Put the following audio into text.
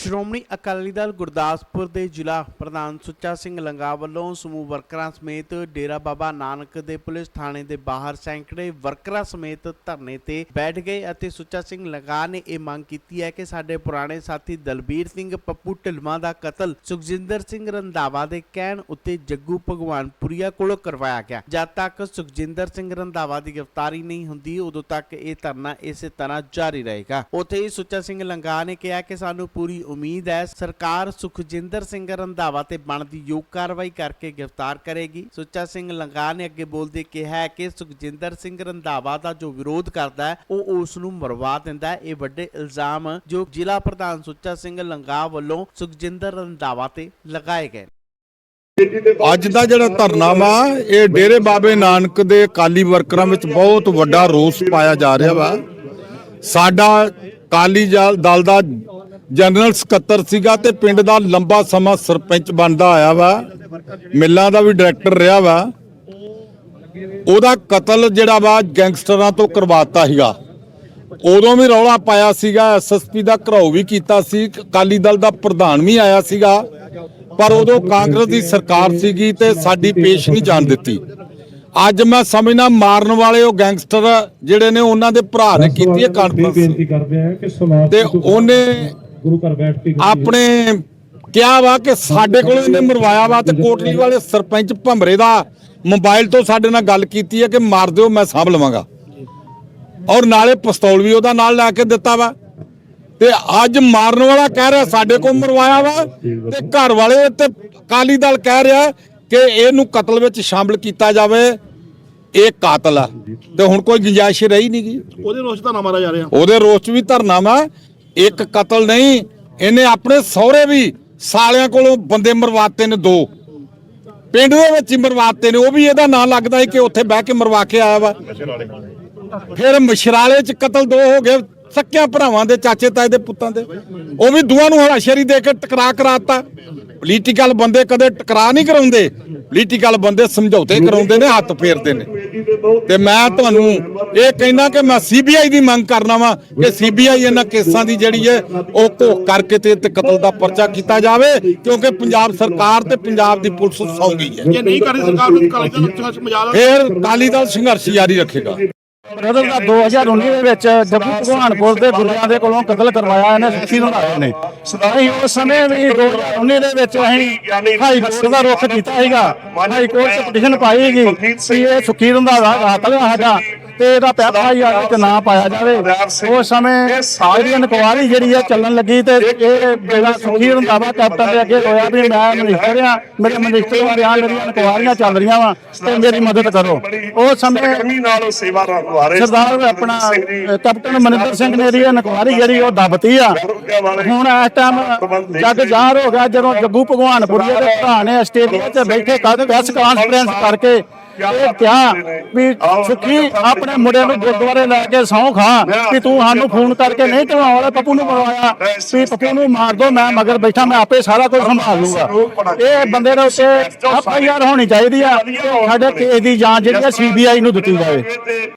ਸ਼੍ਰੋਮਣੀ ਅਕਾਲੀ ਦਲ ਗੁਰਦਾਸਪੁਰ ਦੇ ਜ਼ਿਲ੍ਹਾ ਪ੍ਰਧਾਨ ਸੁੱਚਾ ਸਿੰਘ ਲੰਗਾ ਵੱਲੋਂ ਸਮੂਹ ਵਰਕਰਾਂ ਸਮੇਤ ਡੇਰਾ ਬਾਬਾ ਨਾਨਕ ਦੇ ਪੁਲਿਸ ਥਾਣੇ ਦੇ ਬਾਹਰ ਸੈਂਕੜੇ ਵਰਕਰਾਂ ਸਮੇਤ ਧਰਨੇ ਤੇ ਬੈਠ ਗਏ ਅਤੇ ਸੁੱਚਾ ਸਿੰਘ ਲੰਗਾ ਨੇ ਇਹ ਮੰਗ ਕੀਤੀ ਹੈ ਕਿ ਸਾਡੇ ਪੁਰਾਣੇ ਸਾਥੀ ਦਲਬੀਰ ਸਿੰਘ, ਪੱਪੂ ਢਿਲਮਾ ਦਾ ਕਤਲ, ਸੁਖਜਿੰਦਰ ਸਿੰਘ ਰੰਧਾਵਾ ਦੇ ਕਹਿਣ ਉੱਤੇ ਜੱਗੂ ਭਗਵਾਨਪੁਰੀਆ ਕੋਲੋਂ ਕਰਵਾਇਆ ਗਿਆ। ਜਦ ਤੱਕ ਸੁਖਜਿੰਦਰ ਸਿੰਘ ਰੰਧਾਵਾ ਦੀ ਗ੍ਰਿਫਤਾਰੀ ਨਹੀਂ ਹੁੰਦੀ, ਉਦੋਂ ਤੱਕ ਇਹ ਧਰਨਾ ਇਸੇ ਤਰ੍ਹਾਂ ਜਾਰੀ ਰਹੇਗਾ। ਉੱਥੇ ਹੀ ਸੁੱਚਾ ਸਿੰਘ ਲੰਗਾ ਨੇ ਕਿਹਾ ਕਿ ਸਾਨੂੰ ਪੂਰੀ ਉਮੀਦ ਹੈ ਸਰਕਾਰ ਸੁਖਜਿੰਦਰ ਸਿੰਘ ਰੰਧਾਵਾ ਤੇ ਬਣਦੀ ਯੋਗ ਕਾਰਵਾਈ ਕਰਕੇ ਗ੍ਰਿਫਤਾਰ ਕਰੇਗੀ। ਸੁੱਚਾ ਸਿੰਘ ਲੰਗਾ ਨੇ ਅੱਗੇ ਬੋਲਦੇ ਕਿਹਾ ਹੈ ਕਿ ਸੁਖਜਿੰਦਰ ਸਿੰਘ ਰੰਧਾਵਾ ਦਾ ਜੋ ਵਿਰੋਧ ਕਰਦਾ ਹੈ, ਉਹ ਉਸ ਨੂੰ ਮਰਵਾ ਦਿੰਦਾ ਹੈ। ਇਹ ਵੱਡੇ ਇਲਜ਼ਾਮ ਜੋ ਜ਼ਿਲ੍ਹਾ ਪ੍ਰਧਾਨ ਸੁੱਚਾ ਸਿੰਘ ਲੰਗਾ ਵੱਲੋਂ ਸੁਖਜਿੰਦਰ ਰੰਧਾਵਾ ਤੇ ਲਗਾਏ ਗਏ ਅੱਜ ਦਾ ਜਿਹੜਾ ਧਰਨਾ ਵਾ ਇਹ ਡੇਰੇ ਬਾਬੇ ਨਾਨਕ ਦੇ ਕਾਲੀ ਵਰਕਰਾਂ ਵਿੱਚ ਬਹੁਤ ਵੱਡਾ ਰੋਸ ਪਾਇਆ ਜਾ ਰਿਹਾ ਵਾ। ਸਾਡਾ ਕਾਲੀ ਜਲ- ਦਲ ਦਾ ਜਨਰਲ ਸਕੱਤਰ ਸੀਗਾ ਤੇ ਪਿੰਡ ਦਾ ਲੰਬਾ ਸਮਾਂ ਸਰਪੰਚ ਬਣਦਾ ਆਇਆ ਵਾ ਮਿੱਲਾਂ ਦਾ ਵੀ ਡਾਇਰੈਕਟਰ ਰਿਹਾ ਵਾ। ਉਹਦਾ ਕਤਲ ਜਿਹੜਾ ਵਾ ਗੈਂਗਸਟਰਾਂ ਤੋਂ ਕਰਵਾਤਾ ਸੀਗਾ। ਉਦੋਂ ਵੀ ਰੌਲਾ ਪਾਇਆ ਸੀਗਾ ਐਸਐਸਪੀ ਦਾ ਘਰਾਓ ਵੀ ਕੀਤਾ ਸੀ ਅਕਾਲੀ ਦਲ ਦਾ ਪ੍ਰਧਾਨ ਵੀ ਆਇਆ ਸੀਗਾ। ਪਰ ਉਦੋਂ ਕਾਂਗਰਸ ਦੀ ਸਰਕਾਰ ਸੀਗੀ ਤੇ ਸਾਡੀ ਪੇਸ਼ ਨਹੀਂ ਜਾਣ ਦਿੱਤੀ। ਅੱਜ ਮੈਂ ਸਮਝਣਾ ਮਾਰਨ ਵਾਲੇ ਉਹ ਗੈਂਗਸਟਰ ਜਿਹੜੇ ਨੇ ਉਹਨਾਂ ਦੇ ਭਰਾ ਨੇ ਕੀਤੀ ਹੈ ਕਾਨਫਰੰਸ। ਤੇ ਉਹਨੇ ਗੁਰੂ ਘਰ ਬੈਠ ਕੇ ਆਪਣੇ ਕਿਹਾ ਵਾ ਕਿ ਸਾਡੇ ਕੋਲ ਇਹਨੇ ਮਰਵਾਇਆ ਵਾ ਤੇ ਕੋਟਲੀ ਵਾਲੇ ਸਰਪੰਚ ਭੰਬਰੇ ਦਾ ਮੋਬਾਈਲ ਤੋਂ ਸਾਡੇ ਨਾਲ ਗੱਲ ਕੀਤੀ ਹੈ ਕਿ ਮਾਰ ਦਿਓ ਮੈਂ ਸਾਂਭ ਲਵਾਂਗਾ। ਔਰ ਨਾਲੇ ਪਿਸਤੌਲ ਵੀ ਉਹਦਾ ਨਾਲ ਲੈ ਕੇ ਦਿੱਤਾ ਵਾ। ਤੇ ਅੱਜ ਮਾਰਨ ਵਾਲਾ ਕਹਿ ਰਿਹਾ ਸਾਡੇ ਕੋਲ ਮਰਵਾਇਆ ਵਾ ਤੇ ਘਰ ਵਾਲੇ ਤੇ ਅਕਾਲੀ ਦਲ ਕਹਿ ਰਿਹਾ ਕਿ ਇਹਨੂੰ ਕਤਲ ਵਿੱਚ ਸ਼ਾਮਲ ਕੀਤਾ ਜਾਵੇ। ਇਹ ਕਾਤਲ ਆ। ਤੇ ਹੁਣ ਕੋਈ ਗੁੰਜਾਇਸ਼ ਰਹੀ ਨਹੀਂ ਗੀ ਉਹਦੇ ਰੋਸ਼ ਤਾਂ ਨਾ ਮਾਰਾ ਜਾ ਰਿਹਾ। ਉਹਦੇ ਰੋਸ 'ਚ ਵੀ ਧਰਨਾ ਵਾ ਇੱਕ ਕਤਲ ਨਹੀਂ, ਇਹਨੇ ਆਪਣੇ ਸਹੁਰੇ ਵੀ ਸਾਲਿਆਂ ਕੋਲੋਂ ਬੰਦੇ ਮਰਵਾਤੇ ਨੇ ਦੋ। ਪਿੰਡ ਦੇ ਵਿੱਚ ਹੀ ਮਰਵਾਤੇ ਨੇ, ਉਹ ਵੀ ਇਹਦਾ ਨਾਂ ਲੱਗਦਾ ਹੈ ਕਿ ਉੱਥੇ ਬਹਿ ਕੇ ਮਰਵਾ ਕੇ ਆਇਆ ਵਾ। ਫਿਰ ਮਸ਼ਰਾਲੇ 'ਚ ਕਤਲ ਦੋ ਹੋ ਗਏ, ਸੱਕਿਆਂ ਭਰਾਵਾਂ ਦੇ, ਚਾਚੇ ਤਾਏ ਦੇ, ਪੁੱਤਾਂ ਦੇ। ਉਹ ਵੀ ਦੋਵਾਂ ਨੂੰ ਹਰਾਸ਼ਰੀ ਦੇ ਕੇ ਟਕਰਾ ਕਰਾਤਾ। ਪੋਲੀਟੀਕਲ ਬੰਦੇ ਕਦੇ ਟਕਰਾ ਨਹੀਂ ਕਰਾਉਂਦੇ। ਪੋਲੀਟੀਕਲ ਬੰਦੇ ਸਮਝੌਤੇ ਕਰਾਉਂਦੇ ਨੇ ਹੱਥ ਫੇਰਦੇ ਨੇ। ਤੇ ਮੈਂ ਤੁਹਾਨੂੰ ਇਹ ਕਹਿਣਾ ਕਿ ਮੈਂ ਸੀਬੀਆਈ ਦੀ ਮੰਗ ਕਰਨਾ ਵਾ ਕਿ ਸੀਬੀਆਈ ਇਹਨਾਂ ਕੇਸਾਂ ਦੀ ਜਿਹੜੀ ਹੈ ਉਹ ਘੋਖ ਕਰਕੇ ਤੇ ਤੇ ਕਤਲ ਦਾ ਪਰਚਾ ਕੀਤਾ ਜਾਵੇ ਕਿਉਂਕਿ ਪੰਜਾਬ ਸਰਕਾਰ ਤੇ ਪੰਜਾਬ ਦੀ ਪੁਲਿਸ ਸੌਂ ਗਈ ਹੈ। ਜੇ ਨਹੀਂ ਕਰੀ ਸਰਕਾਰ ਨੂੰ ਕਾਲੀ ਦਲ ਸੰਘਰਸ਼ ਜਾਰੀ ਰੱਖੇਗਾ। ਬ੍ਰਦਰ ਦਾ 2019 ਦੇ ਵਿੱਚ ਜੱਗੂ ਭਗਵਾਨਪੁਰ ਦੇ ਗੁਰੂਆਂ ਦੇ ਕੋਲੋਂ ਕਤਲ ਕਰਵਾਇਆ, ਇਹਨੇ ਸੁਖੀ ਰੰਧਾਵਾ ਨੇ। ਅਸੀਂ ਉਸ ਸਮੇਂ ਵੀ 2019 ਦੇ ਵਿੱਚ ਅਸੀਂ ਹਾਈ ਕੋਰਟ ਦਾ ਰੁਖ ਕੀਤਾ ਸੀਗਾ। ਹਾਈ ਕੋਰਟ 'ਚ ਪਟੀਸ਼ਨ ਪਾਈ ਸੀਗੀ ਕਿ ਇਹ ਸੁਖੀ ਰੰਧਾਵਾ ਕਾਤਲ ਆ ਤੇ ਇਹਦਾ ਪੈਸਾ ਹੀ ਆ ਵਿੱਚ ਨਾ ਪਾਇਆ ਜਾਵੇ। ਉਸ ਸਮੇਂ ਸਾਰੀ ਇਨਕੁਆਰੀ ਜਿਹੜੀ ਹੈ ਚੱਲਣ ਲੱਗੀ ਤੇ ਇਹ ਜਿਹੜਾ ਸੁਖੀ ਰੰਧਾਵਾ ਕੈਪਟਨ ਦੇ ਅੱਗੇ ਹੋਇਆ ਵੀ ਮੈਂ ਮਨਿਸਟਰ ਆ ਮੇਰੇ ਮਨਿਸਟਰ ਨੂੰ ਬਿਆਨ ਮੇਰੀਆਂ ਇਨਕੁਆਰੀਆਂ ਚੱਲ ਰਹੀਆਂ ਵਾ ਤੇ ਮੇਰੀ ਮਦਦ ਕਰੋ। ਉਸ ਸਮੇਂ ਨਾਲ ਸੇਵਾ ਰਹੇ ਸਰਦਾਰ ਆਪਣਾ ਕੈਪਟਨ ਮਨਿੰਦਰ ਸਿੰਘ ਨੇ ਦੀ ਇਨਕੁਆਰੀ ਜਿਹੜੀ ਉਹ ਦੱਬਤੀ ਆ। ਹੁਣ ਇਸ ਟਾਈਮ ਜੱਗ ਜ਼ਾਹਰ ਹੋ ਗਿਆ ਜਦੋਂ ਜੱਗੂ ਭਗਵਾਨਪੁਰੀ ਦੇ ਭਰਾ ਨੇ ਆਸਟ੍ਰੇਲੀਆ 'ਚ ਬੈਠੇ ਕੱਲ ਪ੍ਰੈਸ ਕਾਨਫਰੰਸ ਕਰਕੇ ਇਹ ਕਿਹਾ ਵੀ ਸੁਖੀ ਆਪਣੇ ਮੁੰਡੇ ਨੂੰ ਗੁਰਦੁਆਰੇ ਲੈ ਕੇ ਸਹੁੰ ਖਾ ਵੀ ਤੂੰ ਸਾਨੂੰ ਫੋਨ ਕਰਕੇ ਨਹੀਂ ਤਵਾਉਣ ਵਾਲਾ ਪੱਪੂ ਨੂੰ ਮਰਵਾਇਆ ਵੀ ਪੱਪੂ ਨੂੰ ਮਾਰ ਦੋ ਮੈਂ ਮਗਰ ਬੈਠਾ ਮੈਂ ਆਪੇ ਸਾਰਾ ਕੁਝ ਸੰਭਾਲ ਲੂੰਗਾ। ਇਹ ਬੰਦੇ ਦੇ ਉੱਤੇ ਐਫ ਆਈ ਆਰ ਹੋਣੀ ਚਾਹੀਦੀ ਆ ਸਾਡੇ ਕੇਸ ਦੀ ਜਾਂਚ ਜਿਹੜੀ ਆ ਸੀਬੀਆਈ ਨੂੰ ਦਿੱਤੀ ਜਾਵੇ।